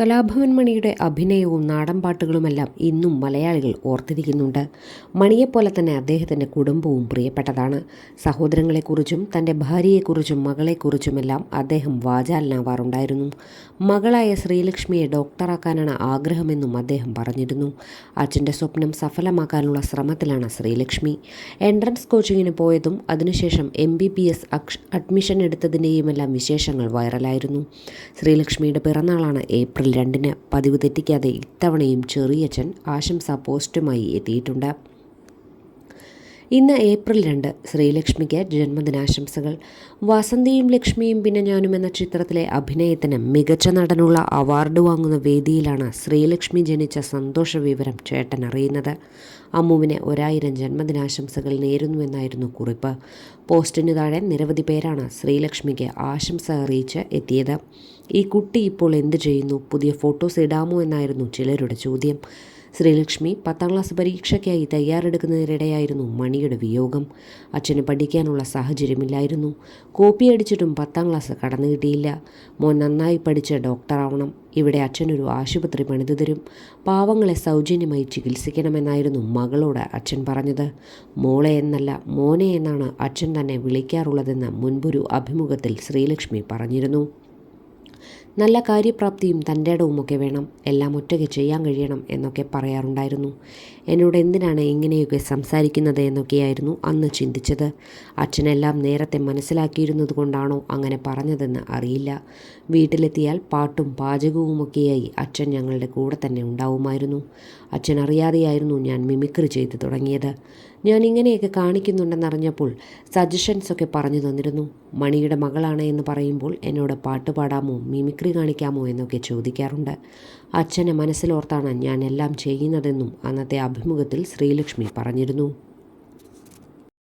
കലാഭവൻ മണിയുടെ അഭിനയവും നാടൻപാട്ടുകളുമെല്ലാം ഇന്നും മലയാളികൾ ഓർത്തിരിക്കുന്നുണ്ട്. മണിയെപ്പോലെ തന്നെ അദ്ദേഹത്തിന്റെ കുടുംബവും പ്രിയപ്പെട്ടതാണ്. സഹോദരങ്ങളെക്കുറിച്ചും തന്റെ ഭാര്യയെക്കുറിച്ചും മകളെക്കുറിച്ചുമെല്ലാം അദ്ദേഹം വാചാലനാവാറുണ്ടായിരുന്നു. മകളായ ശ്രീലക്ഷ്മിയെ ഡോക്ടറാക്കാനാണ് ആഗ്രഹമെന്നും അദ്ദേഹം പറഞ്ഞിരുന്നു. അച്ഛന്റെ സ്വപ്നം സഫലമാക്കാനുള്ള ശ്രമത്തിലാണ് ശ്രീലക്ഷ്മി. എൻട്രൻസ് കോച്ചിങ്ങിന് പോയതും അതിനുശേഷം M B B S admission എടുത്തതിന്റെയുമെല്ലാം വിശേഷങ്ങൾ വൈറലായിരുന്നു. ശ്രീലക്ഷ്മിയുടെ പിറന്നാളാണ് ഏപ്രിൽ രണ്ടിന് പതിവ് തെറ്റിക്കാതെ ഇത്തവണയും ചെറിയച്ഛൻ ആശംസാ പോസ്റ്റുമായി എത്തിയിട്ടുണ്ട്. ഇന്ന് ഏപ്രിൽ രണ്ട് ശ്രീലക്ഷ്മിക്ക് ജന്മദിനാശംസകൾ. വസന്തിയും ലക്ഷ്മിയും പിന്നെ ഞാനും എന്ന ചിത്രത്തിലെ അഭിനയത്തിന് മികച്ച നടനുള്ള അവാർഡ് വാങ്ങുന്ന വേദിയിലാണ് ശ്രീലക്ഷ്മി ജനിച്ച സന്തോഷ വിവരം ചേട്ടൻ അറിയുന്നത്. അമ്മുവിന് ഒരായിരം ജന്മദിനാശംസകൾ നേരുന്നുവെന്നായിരുന്നു കുറിപ്പ്. പോസ്റ്റിന് താഴെ നിരവധി പേരാണ് ശ്രീലക്ഷ്മിക്ക് ആശംസ അറിയിച്ച് എത്തിയത്. ഈ കുട്ടി ഇപ്പോൾ എന്ത് ചെയ്യുന്നു? പുതിയ ഫോട്ടോസ് ഇടാമോ എന്നായിരുന്നു ചിലരുടെ ചോദ്യം. ശ്രീലക്ഷ്മി പത്താം ക്ലാസ് പരീക്ഷയ്ക്കായി തയ്യാറെടുക്കുന്നതിനിടെയായിരുന്നു മണിയുടെ വിയോഗം. അച്ഛന് പഠിക്കാനുള്ള സാഹചര്യമില്ലായിരുന്നു. കോപ്പി അടിച്ചിട്ടും പത്താം ക്ലാസ് കടന്നു കിട്ടിയില്ല. മോൻ നന്നായി പഠിച്ച ഡോക്ടറാവണം. ഇവിടെ അച്ഛനൊരു ആശുപത്രി പണിതു തരും. പാവങ്ങളെ സൗജന്യമായി ചികിത്സിക്കണമെന്നായിരുന്നു മകളോട് അച്ഛൻ പറഞ്ഞത്. മോളെ എന്നല്ല മോനെ എന്നാണ് അച്ഛൻ തന്നെ വിളിക്കാറുള്ളതെന്ന് മുൻപൊരു അഭിമുഖത്തിൽ ശ്രീലക്ഷ്മി പറഞ്ഞിരുന്നു. നല്ല കാര്യപ്രാപ്തിയും തന്റെ ഇടവുമൊക്കെ വേണം. എല്ലാം ഒറ്റയ്ക്ക് ചെയ്യാൻ കഴിയണം എന്നൊക്കെ പറയാറുണ്ടായിരുന്നു. എന്നോട് എന്തിനാണ് ഇങ്ങനെയൊക്കെ സംസാരിക്കുന്നത് എന്നൊക്കെയായിരുന്നു അന്ന് ചിന്തിച്ചത്. അച്ഛനെല്ലാം നേരത്തെ മനസ്സിലാക്കിയിരുന്നത് കൊണ്ടാണോ അങ്ങനെ പറഞ്ഞതെന്ന് അറിയില്ല. വീട്ടിലെത്തിയാൽ പാട്ടും പാചകവുമൊക്കെയായി അച്ഛൻ ഞങ്ങളുടെ കൂടെ തന്നെ ഉണ്ടാവുമായിരുന്നു. അച്ഛൻ അറിയാതെയായിരുന്നു ഞാൻ മിമിക്രി ചെയ്തു തുടങ്ങിയത്. ഞാൻ ഇങ്ങനെയൊക്കെ കാണിക്കുന്നുണ്ടെന്നറിഞ്ഞപ്പോൾ സജഷൻസൊക്കെ പറഞ്ഞു തന്നിരുന്നു. മണിയുടെ മകളാണ് എന്ന് പറയുമ്പോൾ എന്നോട് പാട്ട് പാടാമോ മിമിക്രി കാണിക്കാമോ എന്നൊക്കെ ചോദിക്കാറുണ്ട്. അച്ഛനെ മനസ്സിലോർത്താണ് ഞാൻ എല്ലാം ചെയ്യുന്നതെന്നും അന്നത്തെ അഭിമുഖത്തിൽ ശ്രീലക്ഷ്മി പറഞ്ഞിരുന്നു.